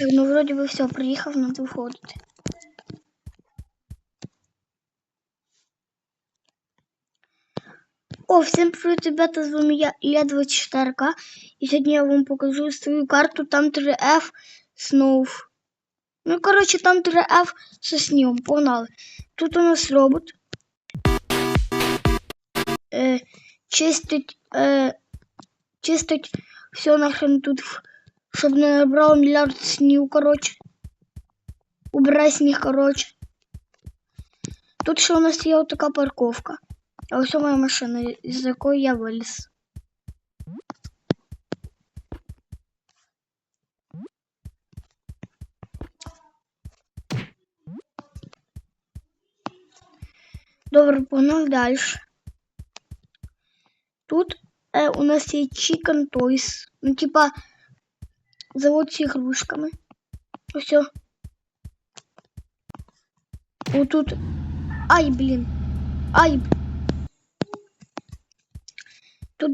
Ну вроді би все, приїхав, надо виходити. О, всем привет, ребята, с вами я, Илья 24К. И сегодня я вам покажу свою карту, там 3F снов. Ну, короче, там 3F со снігом, погнали. Тут у нас робот. Е, чистить, е, чистить все нахрен тут, щоб не набрало мільярд снів, короче. Убирай сніг, короче. Тут ще у нас є така парковка. А ось моя машина, з якої я виліз. Добре, погнали далі. Тут е, у нас є Chicken Toys. Ну, типа, завод з ігрушками. Ось. о. Отут. Ай, блін. Ай, б- Тут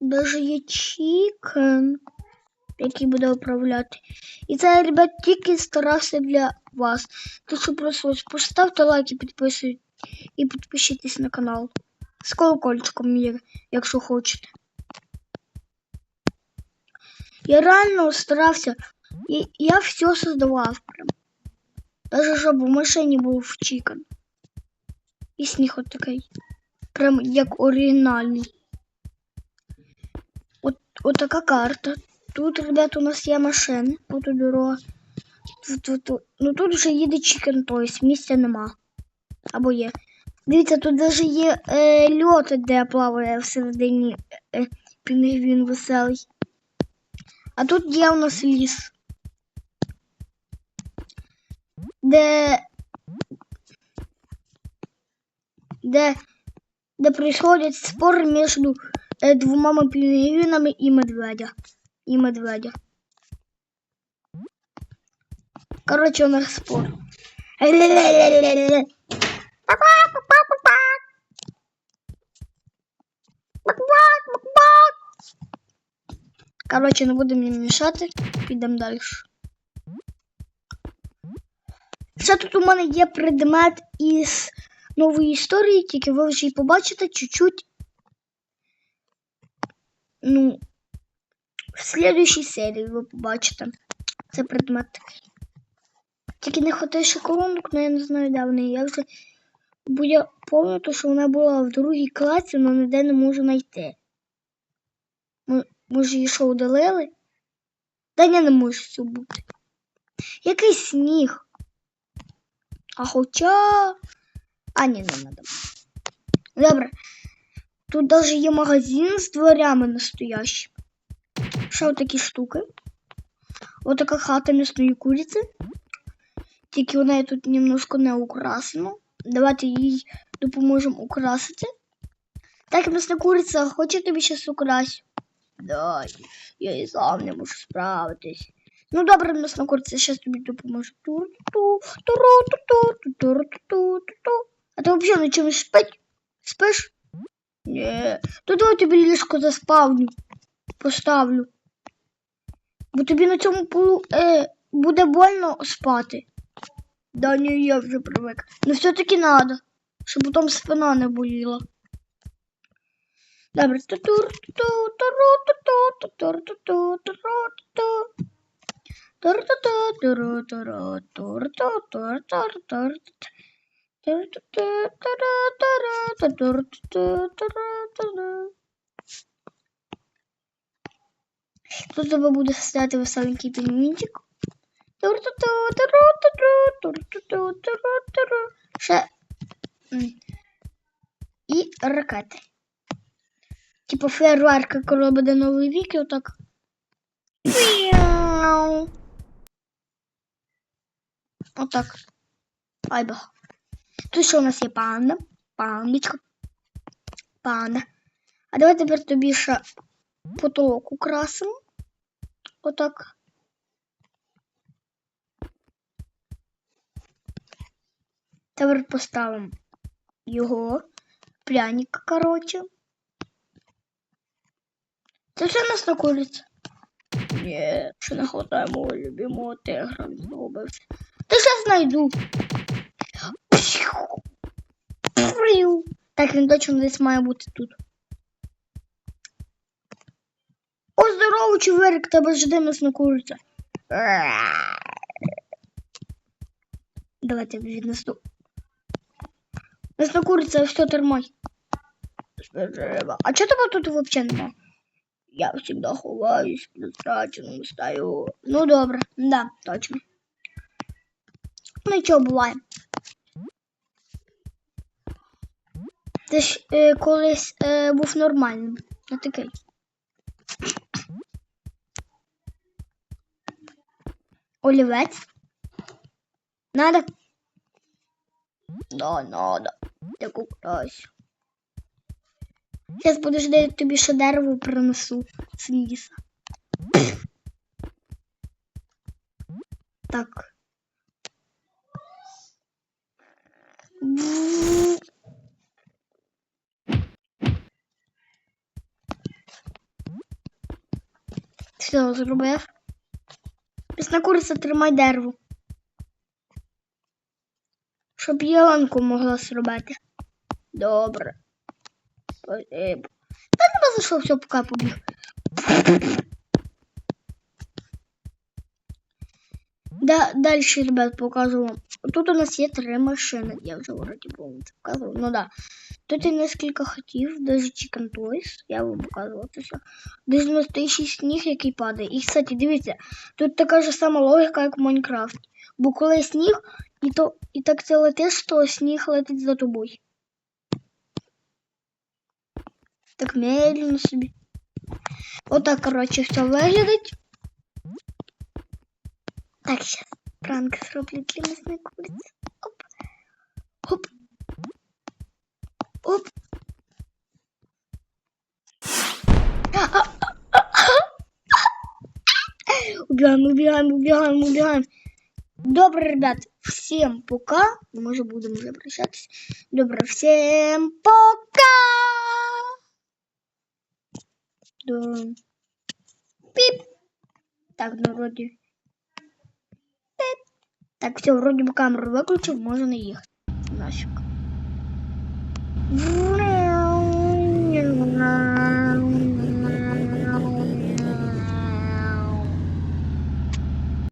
даже є чікен, який буде управляти. І це, ребят, тільки старався для вас. Так що просто ось поставте лайк і підписуйтесь, і підпишіться на канал. З колокольчиком, є, якщо хочете. Я реально старався. І я все создавав прям. Даже щоб в машині був чікен. І сніг от такий. Прям як оригінальний. От, от така карта. Тут, ребят, у нас є машини. Тут дорога. Тут, тут, тут. Ну тут вже їде Chicken Toys, місця нема. Або є. Дивіться, тут навіть є е, льот, де плаває всередині е, пінгвін веселий. А тут є у нас ліс. Де. Де де происходять спори між е, двома пінгвінами і медведя. І медведя. Коротше, у них спор. Коротше, не будемо їм мішати, підемо далі. Ще тут у мене є предмет із нової історії, тільки ви вже й побачите чуть-чуть. Ну, в слідуючій серії ви побачите. Це предмет такий. Тільки не хватає ще колонок, але я не знаю, де вони. Я вже. Я пам'ятаю, що вона була в другій класі, але ніде не можу знайти. Може, її що удалили? Та ні, не може це бути. Який сніг? А хоча. А, ні, не надо. Добре. Тут даже є магазин з дверями настоящими. Ще такі штуки. Ось така хата м'ясної куриці. Тільки вона тут немножко не украсена. Давайте їй допоможемо украсити. Так, м'ясна куриця, хоче тобі щось украсть? Дай, я і сам не можу справитись. Ну добре, м'ясна куриця, зараз тобі допоможу. А ти взагалі на чомусь спить? Спиш? Ні. То давай тобі ліжко заспавню. Поставлю. Бо тобі на цьому полу е, буде больно спати. Да ні, я вже привик. Ну все-таки надо, щоб потім спина не боліла. Добре. Ту-тур. Тут тебе буде стояти веселенький пінгвінчик. Ще. І ракети. Типу фейерверка, коли буде новий рік, і отак. Піау. Отак. Ай бах. Тут що у нас є панда. Пандочка. Панда. А давай тепер тобі ще потолок украсимо. Отак. Тепер поставимо його. Пряник, коротше. Це все нас на куриця. Ні, ще не хватає мого любимого тигра, зробився. Та зараз знайду. Прю. Так, він точно десь має бути тут. О, здорово, чувак, тебе жде м'ясна куриця. Давайте віднесу. М'ясна куриця, все тримай. А чого тебе тут взагалі нема? Я всегда ховаюсь, предстраченным стою. Ну добре, да, точно. Ну нічого буває. Ти ж е, колись е, був нормальним. Не такий. Олівець? Надо? Да, надо. Я купаюсь. Зараз подожди, я тобі ще дерево принесу з ліса. Так. Все, зробив. Пісна куриця тримай дерево. Щоб ялинку могла зробити. Добре. Та нема за що все поки побіг. Да, дальше, ребят, покажу вам. Тут у нас є три машини. Я вже вроді помню це показував. Ну да. Тут є несколько хотів, даже Chicken Toys. Я вам показував це все. Десь настоящий сніг, який падає. І, кстати, дивіться, тут така ж сама логіка, як в Майнкрафті. Бо коли сніг, і, то, і так це летиш, то сніг летить за тобою. Так медленно собі. Отак, коротше, все виглядить. Так, сейчас пранк зроблю для мясной курицы. Оп. Оп. Оп. Убегаем, убегаем, убегаем, убегаем. Добро, ребят, всем пока. Мы уже будем уже прощаться. Добро, всем пока. Да. Пип. Так, ну вроде. Пип. Так, все, бы камеру выключил, можно ехать. Нафиг.